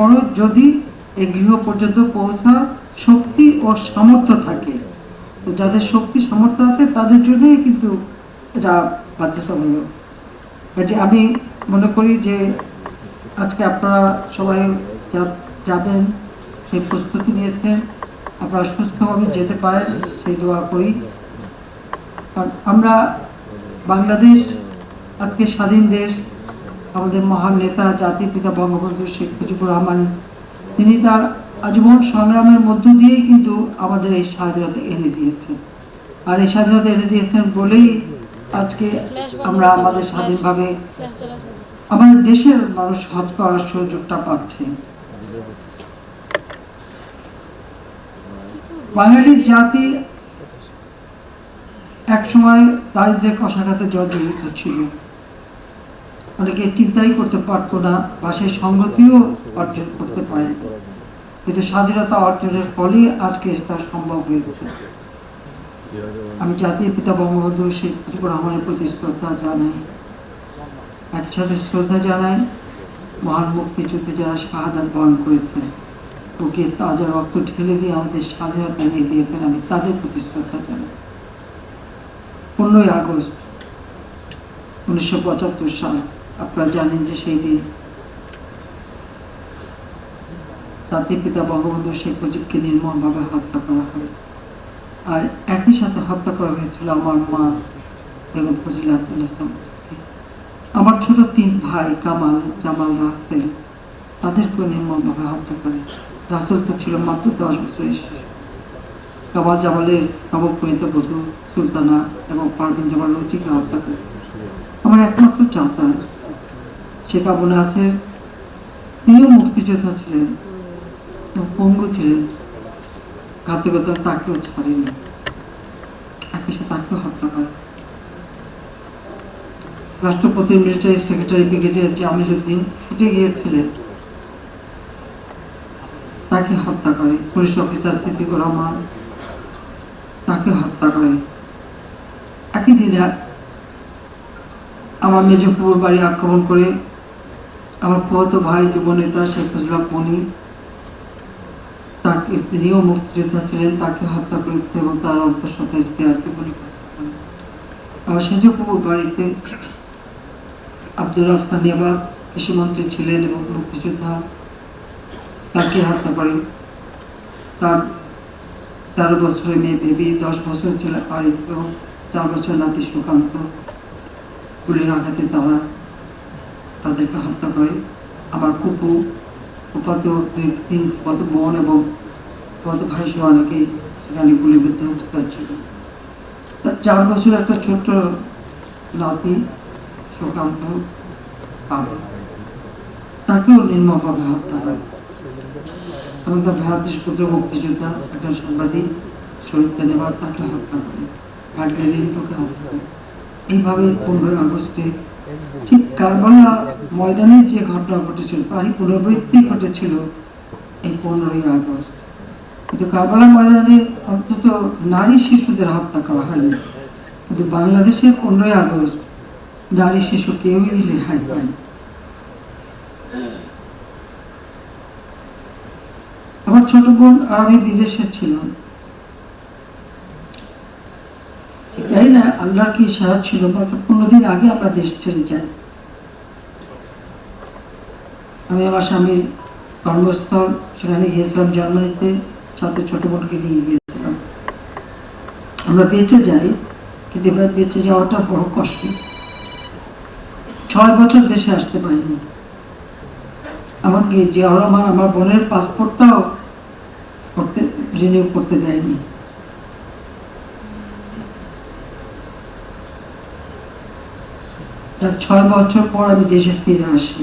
তারপরও যদি এই গৃহ পর্যন্ত পৌঁছার শক্তি ও সামর্থ্য থাকে, তো যাদের শক্তি, সামর্থ্য আছে, তাদের জন্যই কিন্তু এটা বাধ্যতামূলক। কাজে আমি মনে করি যে আজকে আপনারা সবাই যাবেন, সেই প্রস্তুতি নিয়েছেন, আপনারা সুস্থভাবে যেতে পারেন, সেই দোয়া করি। আমরা বাংলাদেশ আজকে স্বাধীন দেশ আমাদের মহান নেতা, জাতির পিতা বঙ্গবন্ধু শেখ মুজিবুর রহমান, তিনি তার আজীবন সংগ্রামের মধ্য দিয়েই কিন্তু আমাদের এই স্বাধীনতা এনে দিয়েছেন। আর এই স্বাধীনতা এনে দিয়েছেন বলেই আজকে আমরা আমাদের স্বাধীনভাবে আমাদের দেশের মানুষ হজ করার সুযোগটা পাচ্ছে। বাঙালি জাতি একসময় দারিদ্র্যের কষাঘাতে জর্জরিত ছিল। অনেকে চিন্তাই করতে পারতো না বা সেই সংগতিও অর্জন করতে পারে কিন্তু স্বাধীনতা অর্জনের ফলেই আজকে সেটা সম্ভব হয়েছে। আমি জাতির পিতা বঙ্গবন্ধু শেখ মুজিবুর রহমানের প্রতি শ্রদ্ধা জানাই। একসাথে শ্রদ্ধা জানাই, মহান মুক্তিযুদ্ধে যারা শাহাদাত বরণ করেছেন বুকে তাজা রক্ত ঢেলে দিয়ে আমাদের স্বাধীনতা এনে দিয়েছেন, আমি তাদের প্রতি শ্রদ্ধা জানাই। পনেরোই আগস্ট, উনিশশো পঁচাত্তর সাল আপনারা জানেন যে সেই দিন জাতির পিতা বঙ্গবন্ধু শেখ মুজিবকে নির্মমভাবে হত্যা করা হয়। আর একই সাথে হত্যা করা হয়েছিল আমার মা বেগম ফজিলাতুল আমার ছোট তিন ভাই কামাল, জামাল, রাসেল তাদেরকেও নির্মমভাবে হত্যা করে। রাসেল তো ছিল মাত্র দশ বছরের শিশু। কামাল, জামালের নবপরিণীত বধূ সুলতানা এবং পারভিন জামাল রুচিকে হত্যা করে। আমার একমাত্র চাচা শেখ আবু নাসের তিনিও মুক্তিযোদ্ধা ছিলেন পঙ্গু ছিলেন ঘাতকতা তাকেও ছাড়েনি একই সাথে তাকেও হত্যা করে। রাষ্ট্রপতির military secretary brigadier Jamil Uddin ছুটে গিয়েছিলেন, তাকে হত্যা করে। পুলিশ অফিসার সিদ্দিকুর রহমান তাকে হত্যা করে। একই দিনে আমার মেজপুর বাড়ি আক্রমণ করে আমার পুরোতো ভাই যুব নেতা শেখ ফজলুল মনি। তাকে তিনিও মুক্তিযোদ্ধা ছিলেন, তাকে হত্যা করেছে এবং তার অন্তঃসত্ত্বা স্ত্রী আত্মীয় আমার সেজপুর বাড়িতে আব্দুল রাফসান ইয়াবাদ কৃষিমন্ত্রী ছিলেন এবং মুক্তিযোদ্ধা। তাকে হত্যা করে তার তেরো বছরের মেয়ে বেবি, দশ বছর ছেলে আরিফ এবং চার বছর নাতি সুকান্ত। গুলির আঘাতে তারা তাদেরকে হত্যা করে। আমার কুপু উপাত দুই বোন এবং কত ভাই সহ অনেকেই সেখানে গুলিবিদ্ধ অবস্থায় ছিল তার চার বছর একটা ছোট্ট নাতি, সুকান্ত পাবে তাকেও নির্মমভাবে হত্যা করে। এবং তার ভারতীয় পুত্র মুক্তিযোদ্ধা একজন সাংবাদিক, শহীদ সেনেবার তাকে হত্যা করে। ভাগ্যের রিন্টুকে হত্যা করে। এইভাবে পনেরোই আগস্টে ঠিক কারবালা ময়দানে যে ঘটনা ঘটেছিল, তারই পুনরাবৃত্তি ঘটেছিল এই পনেরোই আগস্ট। কিন্তু কারবালা ময়দানে অন্তত নারী শিশুদের হত্যা করা হয়নি। কিন্তু বাংলাদেশের পনেরোই আগস্ট নারী শিশু কেউই রেহাই পায়নি। আমার ছোট বোন আর আমি বিদেশে ছিলাম ঠিক জানি না? আল্লাহর কি ইশারা ছিল? মাত্র পনেরো দিন আগে আমরা দেশ ছেড়ে যাই। আমি আমার স্বামীর কর্মস্থল, সেখানে গিয়েছিলাম জার্মানিতে, সাথে ছোট বোনকে নিয়ে গিয়েছিলাম। আমরা বেঁচে যাই, কিন্তু এবার বেঁচে যাওয়াটা বড় কষ্ট। ছয় বছর দেশে আসতে পারিনি। এমনকি যে রহমান আমার বোনের পাসপোর্টটাও করতে রিনিউ করতে দেয়নি। তার ছয় বছর পর আমি দেশে ফিরে আসি।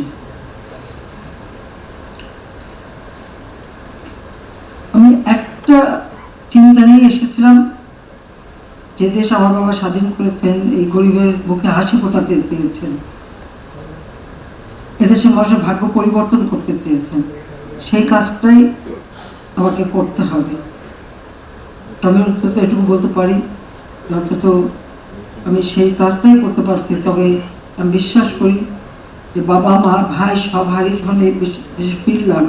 আমি একটা চিন্তা নিয়ে এসেছিলাম যে দেশ আমার বাবা স্বাধীন করেছেন, এই গরিবের মুখে হাসি ফোটাতে চেয়েছেন। এদেশে মানুষের ভাগ্য পরিবর্তন করতে চেয়েছেন। সেই কাজটাই আমাকে করতে হবে। আমি অন্তত এটুকু বলতে পারি অন্তত আমি সেই কাজটাই করতে পারছি। তবে আমি বিশ্বাস করি যে বাবা, মা, ভাই সব হারিয়ে যখন দেশে ফিরলাম,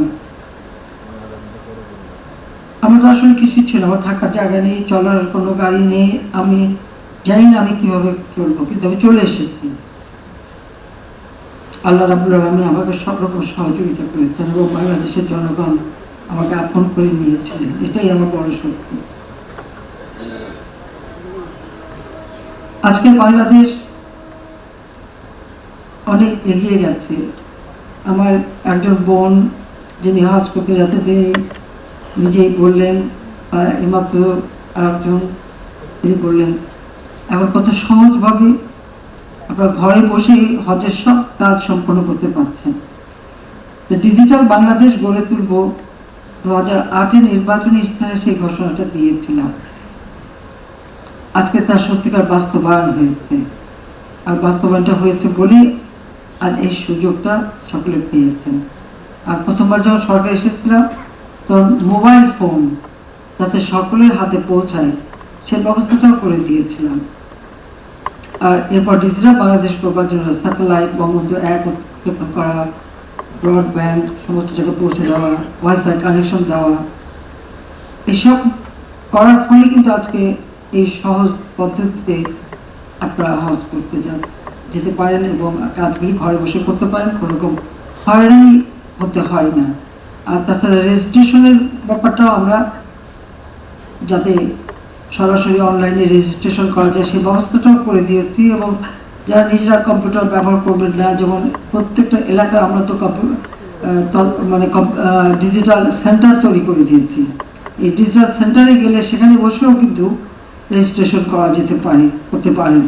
আমার আসলে কিছুই ছিল আমার থাকার জায়গা নেই, চলার কোনো গাড়ি নেই। আমি জানি না আমি কীভাবে চলবো, কিন্তু আমি চলে এসেছি। আল্লাহ রাবুল আলমী আমাকে সব রকম সহযোগিতা করেছেন এবং বাংলাদেশের জনগণ আমাকে আপন করে নিয়েছিলেন এটাই আমার বড় শক্তি। আজকে বাংলাদেশ অনেক এগিয়ে গেছে। আমার একজন বোন যিনি হজ করতে যাতে তিনি নিজেই বললেন আহ, এইমাত্র আরেকজন তিনি বললেন এখন কত সহজভাবে আপনারা ঘরে বসেই হজের সব কাজ সম্পন্ন করতে পারছেন। ডিজিটাল বাংলাদেশ গড়ে তুলব দু হাজার আটের নির্বাচনী স্থানে সেই ঘোষণাটা দিয়েছিলাম। আজকে তার সত্যিকার বাস্তবায়ন হয়েছে। আর বাস্তবায়নটা হয়েছে বলেই আজ এই সুযোগটা সকলে পেয়েছেন। আর প্রথমবার যখন সরকার এসেছিলাম তখন মোবাইল ফোন যাতে সকলের হাতে পৌঁছায়, সে ব্যবস্থাটাও করে দিয়েছিলাম। আর এরপর ডিজিটাল বাংলাদেশ করবার জন্য স্যাটেলাইট, বঙ্গবন্ধু এক উৎক্ষেপণ করা, ব্রডব্যান্ড, সমস্ত জায়গায় পৌঁছে দেওয়া, ওয়াইফাই কানেকশন দেওয়া, এসব করার ফলে কিন্তু আজকে এই সহজ পদ্ধতিতে আপনারা হজ করতে যান। যেতে পারেন এবং কাজগুলি ঘরে বসে করতে পারেন কোনো রকম হয়রানি হতে হয় না। আর তাছাড়া রেজিস্ট্রেশনের ব্যাপারটাও আমরা যাতে সরাসরি অনলাইনে রেজিস্ট্রেশন করা যায় সেই ব্যবস্থাটাও করে দিয়েছি এবং যারা নিজেরা কম্পিউটার ব্যবহার করবেন না যেমন প্রত্যেকটা এলাকায় আমরা তো কম্পিউ- আহ, ত- মানে ডিজিটাল সেন্টার তৈরি করে দিয়েছি। এই ডিজিটাল সেন্টারে গেলে সেখানে বসেও কিন্তু রেজিস্ট্রেশন করা যেতে পারে করতে পারেন।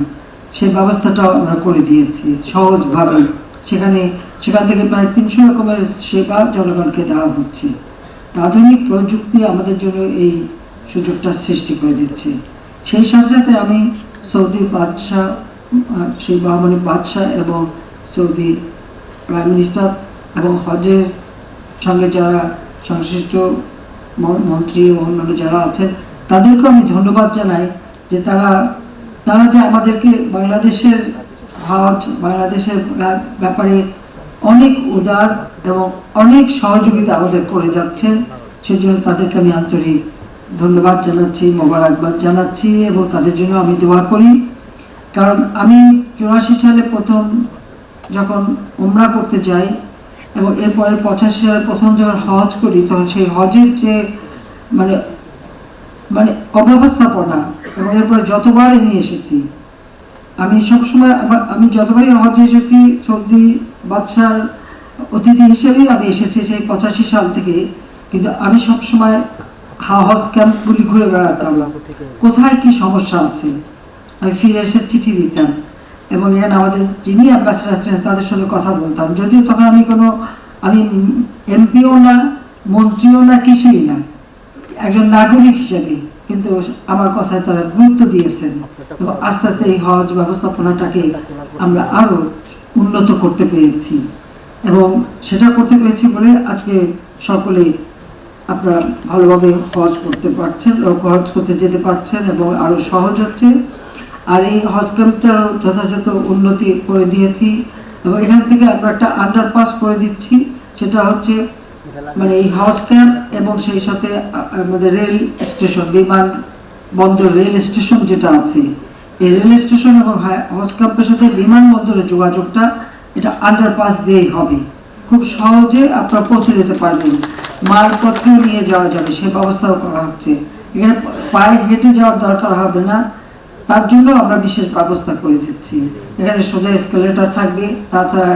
সেই ব্যবস্থাটাও আমরা করে দিয়েছি সহজভাবে। সেখানে, সেখান থেকে প্রায় তিনশো রকমের সেবা জনগণকে দেওয়া হচ্ছে। আধুনিক প্রযুক্তি আমাদের জন্য এই সুযোগটা সৃষ্টি করে দিচ্ছে। সেই সাথে সাথে আমি সৌদি বাদশাহ, সেই বাহমানি বাদশাহ এবং সৌদি প্রাইম মিনিস্টার এবং হজের সঙ্গে যারা সংশ্লিষ্ট মন্ত্রী ও অন্যান্য যারা আছেন, তাদেরকেও আমি ধন্যবাদ জানাই যে তারা তারা যে আমাদেরকে বাংলাদেশের হজ বাংলাদেশের ব্যাপারে অনেক উদার এবং অনেক সহযোগিতা আমাদের করে যাচ্ছেন, সেজন্য তাদেরকে আমি আন্তরিক ধন্যবাদ জানাচ্ছি, মোবারকবাদ জানাচ্ছি এবং তাদের জন্য আমি দোয়া করি। কারণ আমি চুরাশি সালে প্রথম যখন উমরা করতে যাই এবং এরপরে পঁচাশি সালে প্রথম যখন হজ করি, তখন সেই হজের যে মানে মানে অব্যবস্থাপনা এবং এরপরে যতবার নিয়ে এসেছি, আমি সবসময় আমি যতবারই হজে এসেছি সর্দি বাদশার অতিথি হিসেবেই আমি এসেছি সেই পঁচাশি সাল থেকে, কিন্তু আমি সবসময় হা- হজ ক্যাম্পগুলি ঘুরে বেড়াতাম। কোথায় কি সমস্যা আছে? আমি ফিরে এসে চিঠি দিতাম এবং এখানে আমাদের যিনি অ্যাম্বাসেডার ছিলেন তাদের সঙ্গে কথা বলতাম। যদিও তখন আমি কোনো, আমি এমপিও না, মন্ত্রীও না, কিছুই না। একজন নাগরিক হিসেবে, কিন্তু আমার কথায় তারা গুরুত্ব দিয়েছেন। এবং আস্তে আস্তে এই হজ ব্যবস্থাপনাটাকে আমরা আরও উন্নত করতে পেরেছি। এবং সেটা করতে পেরেছি বলে আজকে সকলে আপনারা ভালোভাবে হজ করতে পারছেন হজ করতে যেতে পারছেন এবং আরও সহজ হচ্ছে। আর এই হজ ক্যাম্পটারও যথাযথ উন্নতি করে দিয়েছি। এবং এখান থেকে আমরা একটা আন্ডারপাস করে দিচ্ছি, সেটা হচ্ছে মানে এই হাউস ক্যাম্প এবং সেই সাথে আমাদের রেল স্টেশন, বিমান বন্দর, রেল স্টেশন যেটা আছে, এই রেল স্টেশন এবং হাউস ক্যাম্পের সাথে বিমান বন্দরের যোগাযোগটা এটা আন্ডারপাস দিয়েই হবে। খুব সহজে আপনারা পৌঁছে যেতে পারবেন। মালপত্র নিয়ে যাওয়া যাবে, সে ব্যবস্থাও করা হচ্ছে। এখানে পায়ে হেঁটে যাওয়ার দরকার হবে না। তার জন্য আমরা বিশেষ ব্যবস্থা করে দিচ্ছি। এখানে সোজা স্কেলেটার থাকবে, তাছাড়া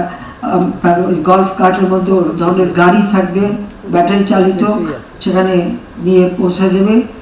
ওই গল্ফ কার্টের মধ্যে ওর ধরনের গাড়ি থাকবে ব্যাটারি চালিত সেখানে নিয়ে পৌঁছে দেবে।